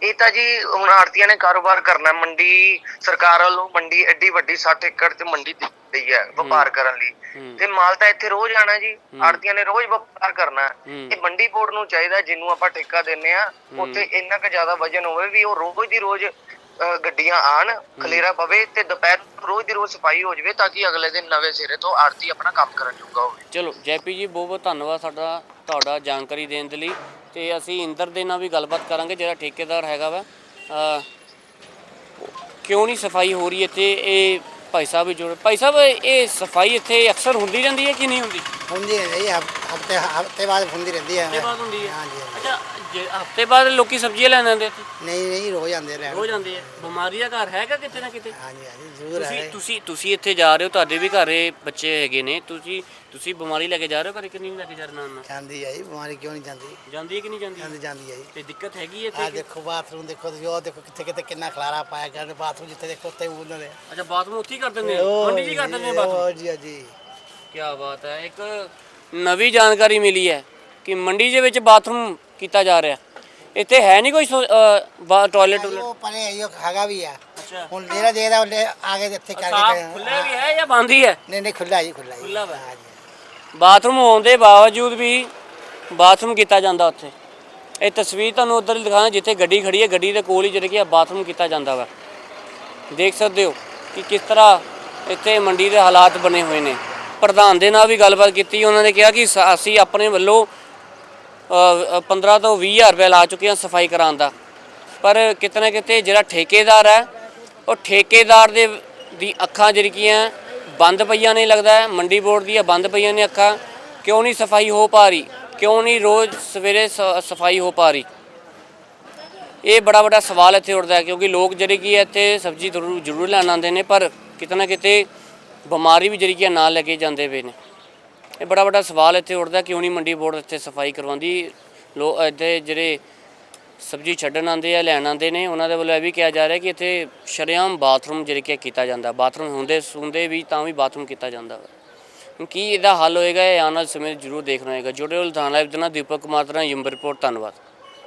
ਇਹ ਤਾਂ ਜੀ ਹੁਣ ਆੜਤੀਆਂ ਨੇ ਕਾਰੋਬਾਰ ਕਰਨਾ ਹੈ। ਮੰਡੀ ਸਰਕਾਰ ਵੱਲੋਂ ਮੰਡੀ ਐਡੀ ਵੱਡੀ 60 ਏਕੜ ਤੇ ਮੰਡੀ ਦਿੱਤੀ ਹੈ ਵਪਾਰ ਕਰਨ ਲਈ। ਤੇ ਮਾਲ ਤਾਂ ਇੱਥੇ ਰੋਜ਼ ਆਣਾ ਜੀ ਆੜਤੀਆਂ ਨੇ ਰੋਜ਼ ਵਪਾਰ ਕਰਨਾ। ਇਹ ਮੰਡੀ ਬੋਰਡ ਨੂੰ ਚਾਹੀਦਾ ਜਿਹਨੂੰ ਆਪਾਂ ਠੇਕਾ ਦਿੰਨੇ ਆ ਉੱਥੇ ਇੰਨਾ ਕੁ ਜ਼ਿਆਦਾ ਵਜਨ ਹੋਵੇ ਵੀ ਉਹ ਰੋਜ਼ ਦੀ ਰੋਜ਼ ਗੱਡੀਆਂ ਆਣ ਖਲੇਰਾ ਪਵੇ ਤੇ ਦੁਪਹਿਰ ਨੂੰ ਰੋਜ਼ ਦੀ ਰੋਜ਼ ਸਫ਼ਾਈ ਹੋ ਜਾਵੇ ਤਾਂ ਕਿ ਅਗਲੇ ਦਿਨ ਨਵੇਂ ਸਿਰੇ ਤੋਂ ਆੜਤੀ ਆਪਣਾ ਕੰਮ ਕਰਨ ਜੋਗਾ ਹੋਵੇ। ਚਲੋ ਜੈਪੀ ਜੀ ਬਹੁਤ ਬਹੁਤ ਧੰਨਵਾਦ ਸਾਡਾ ਤੁਹਾਡਾ ਜਾਣਕਾਰੀ ਦੇਣ ਦੇ ਲਈ ਤੇ ਅਸੀਂ ਇੰਦਰ ਦੇ ਨਾਲ ਵੀ ਗੱਲਬਾਤ ਕਰਾਂਗੇ ਜਿਹੜਾ ਠੇਕੇਦਾਰ ਹੈਗਾ ਵਾ। ਅ, ਕਿਉਂ ਨਹੀਂ ਸਫ਼ਾਈ ਹੋ ਰਹੀ ਇੱਥੇ? ਇਹ ਭਾਈ ਸਾਹਿਬ ਵੀ ਜੁੜ। ਭਾਈ ਸਾਹਿਬ ਇਹ ਸਫ਼ਾਈ ਇੱਥੇ ਅਕਸਰ ਹੁੰਦੀ ਰਹਿੰਦੀ ਹੈ ਕਿ ਨਹੀਂ ਹੁੰਦੀ? ਹੁੰਦੀ ਹੈ ਜੀ ਹਫ਼ਤੇ ਹਫ਼ਤੇ ਬਾਅਦ ਹੁੰਦੀ ਰਹਿੰਦੀ ਹੈ ਹਫ਼ਤੇ ਬਾਅਦ ਹੁੰਦੀ ਹੈ ਹਾਂਜੀ। ਅੱਛਾ ਜੇ ਹਫ਼ਤੇ ਬਾਅਦ ਲੋਕੀ ਸਬਜ਼ੀਆਂ ਲੈਣ ਆਉਂਦੇ ਇੱਥੇ? ਨਹੀਂ ਨਹੀਂ ਰੋਜ਼ ਆਉਂਦੇ ਰਹਿਣ ਰੋਜ਼ ਆਉਂਦੇ ਆ। ਬਿਮਾਰੀ ਦਾ ਘਰ ਹੈਗਾ ਕਿਤੇ ਨਾ ਕਿਤੇ? ਹਾਂਜੀ ਹਾਂਜੀ ਜ਼ਰੂਰ ਤੁਸੀਂ ਹੈ। ਤੁਸੀਂ ਤੁਸੀਂ ਇੱਥੇ ਜਾ ਰਹੇ ਹੋ ਤੁਹਾਡੇ ਵੀ ਘਰੇ ਬੱਚੇ ਹੈਗੇ ਨੇ। ਤੁਸੀਂ ਤੁਸੀਂ ਬਿਮਾਰੀ ਲੈ ਕੇ ਜਾ ਰਹੇ ਹੋ ਘਰੇ ਕਿ ਨਹੀਂ ਲੈ ਕੇ ਜਾ ਰਹੇ ਨਾਲ ਜਾਂਦੀ ਹੈ ਜੀ ਬਿਮਾਰੀ ਕਿਉਂ ਨਹੀਂ ਜਾਂਦੀ? ਜਾਂਦੀ ਹੈ ਕਿ ਨਹੀਂ ਜਾਂਦੀ? ਜਾਂਦੀ ਜਾਂਦੀ ਹੈ ਜੀ। ਤੇ ਦਿੱਕਤ ਹੈਗੀ ਹੈ ਆ ਇੱਥੇ ਦੇਖੋ ਬਾਥਰੂਮ ਦੇਖੋ ਤੁਸੀਂ ਉਹ ਦੇਖੋ ਕਿੱਥੇ ਕਿੱਥੇ ਕਿੰਨਾ ਖਲਾਰਾ ਪਾਇਆ ਨੇ ਬਾਥਰੂਮ ਜਿੱਥੇ ਦੇਖੋ ਉੱਥੇ ਉਹਨਾਂ ਨੇ। ਅੱਛਾ ਬਾਥਰੂਮ ਉੱਥੇ ਹੀ ਕਰ ਦਿੰਦੇ ਆ? ਮੰਡੀ ਹੀ ਕਰ ਦਿੰਦੇ ਆ ਬਾਥਰੂਮ? ਜੀ ਜੀ ਕੀ ਬਾਤ ਹੈ ਇੱਕ ਨਵੀਂ ਜਾਣਕਾਰੀ ਮਿਲੀ ਹੈ ਕਿ ਮੰਡੀ ਦੇ ਵਿੱਚ ਬਾਥਰੂਮ ਕੀਤਾ ਜਾ ਰਿਹਾ। ਇੱਥੇ ਹੈ ਨਹੀਂ ਕੋਈ ਟਾਇਲਟ ਉਹ ਪਰੇ ਹੈ ਉਹ ਹੈਗਾ ਵੀ ਆ। ਹੁਣ ਜਿਹੜਾ ਦੇਖਦਾ ਉਹਨੇ ਆਗੇ ਇੱਥੇ ਕਰਕੇ ਸਾਫ਼ ਗਏ ਆ। ਖੁੱਲੇ ਵੀ ਹੈ ਜਾਂ ਬੰਦ ਹੀ ਹੈ? ਨਹੀਂ ਨਹੀਂ ਖੁੱਲਾ ਜੀ ਖੁੱਲਾ। ਹਾਂਜੀ। ਬਾਥਰੂਮ ਹੋਣ ਦੇ ਬਾਵਜੂਦ ਵੀ ਬਾਥਰੂਮ ਕੀਤਾ ਜਾਂਦਾ ਉੱਥੇ। ਇਹ ਤਸਵੀਰ ਤੁਹਾਨੂੰ ਉਧਰ ਦਿਖਾਣਾ ਜਿੱਥੇ ਗੱਡੀ ਖੜੀ ਹੈ ਗੱਡੀ ਦੇ ਕੋਲ ਹੀ ਜਿਹੜੇ ਕਿ ਬਾਥਰੂਮ ਕੀਤਾ ਜਾਂਦਾ ਵਾ। ਦੇਖ ਸਕਦੇ ਹੋ ਕਿ ਕਿਸ ਤਰ੍ਹਾਂ ਇੱਥੇ ਮੰਡੀ ਦੇ ਹਾਲਾਤ ਬਣੇ ਹੋਏ ਨੇ। ਪ੍ਰਧਾਨ ਦੇ ਨਾਲ ਵੀ ਗੱਲਬਾਤ ਕੀਤੀ ਉਹਨਾਂ ਨੇ ਕਿਹਾ ਕਿ ਸ- ਅਸੀਂ ਆਪਣੇ ਵੱਲੋਂ ਅ, 15 ਤੋਂ 20 ਹਜ਼ਾਰ ਰੁਪਏ ਲਾ ਚੁੱਕੇ ਹਾਂ ਸਫ਼ਾਈ ਕਰਾਉਣ ਦਾ। ਪਰ ਕਿਤੇ ਨਾ ਕਿਤੇ ਜਿਹੜਾ ਠੇਕੇਦਾਰ ਹੈ ਉਹ ਠੇਕੇਦਾਰ ਦੇ ਦੀ ਅੱਖਾਂ ਜਿਹੜੀਆਂ ਬੰਦ ਪਈਆਂ ਨੇ ਲੱਗਦਾ ਹੈ ਮੰਡੀ ਬੋਰਡ ਦੀਆਂ ਬੰਦ ਪਈਆਂ ਨੇ ਅੱਖਾਂ। ਕਿਉਂ ਨਹੀਂ ਸਫ਼ਾਈ ਹੋ ਪਾ ਰਹੀ? ਕਿਉਂ ਨਹੀਂ ਰੋਜ਼ ਸਵੇਰੇ ਸ- ਸਫ਼ਾਈ ਹੋ ਪਾ ਰਹੀ? ਇਹ ਬੜਾ ਵੱਡਾ ਸਵਾਲ ਇੱਥੇ ਉੱਠਦਾ ਹੈ ਕਿਉਂਕਿ ਲੋਕ ਜਿਹੜੇ ਕੀ ਹੈ ਇੱਥੇ ਸਬਜ਼ੀ ਜ਼ਰੂਰ ਜ਼ਰੂਰ ਲੈਣ ਆਉਂਦੇ ਨੇ ਪਰ ਕਿਤੇ ਨਾ ਕਿਤੇ ਬਿਮਾਰੀ ਵੀ ਜਿਹੜੀ ਕਿ ਹੈ ਨਾਲ ਲੈ ਕੇ ਜਾਂਦੇ ਪਏ ਨੇ। ਇਹ ਬੜਾ ਵੱਡਾ ਸਵਾਲ ਇੱਥੇ ਉੱਠਦਾ, ਕਿਉਂ ਨਹੀਂ ਮੰਡੀ ਬੋਰਡ ਇੱਥੇ ਸਫ਼ਾਈ ਕਰਵਾਉਂਦੀ? ਲੋ, ਇੱਥੇ ਜਿਹੜੇ ਸਬਜ਼ੀ ਛੱਡਣ ਆਉਂਦੇ ਆ, ਲੈਣ ਆਉਂਦੇ ਨੇ, ਉਹਨਾਂ ਦੇ ਵੱਲੋਂ ਇਹ ਵੀ ਕਿਹਾ ਜਾ ਰਿਹਾ ਕਿ ਇੱਥੇ ਸ਼ਰੇਆਮ ਬਾਥਰੂਮ ਜਿਹੜੇ ਕਿ ਕੀਤਾ ਜਾਂਦਾ। ਬਾਥਰੂਮ ਹੁੰਦੇ, ਸੁੰਦੇ ਵੀ ਤਾਂ ਵੀ ਬਾਥਰੂਮ ਕੀਤਾ ਜਾਂਦਾ ਵਾ। ਕੀ ਇਹਦਾ ਹੱਲ ਹੋਏਗਾ, ਇਹ ਆਉਣ ਵਾਲੇ ਸਮੇਂ 'ਚ ਜ਼ਰੂਰ ਦੇਖਣਾ ਹੋਏਗਾ। ਜੁੜੇ ਹੋਏ ਲੁਧਿਆਣਾ ਲਾਈਵ ਦੇ ਨਾਲ, ਦੀਪਕ ਕੁਮਾਰ ਦਾ ਯੰਬਰ ਰਿਪੋਰਟ ਧੰਨਵਾਦ।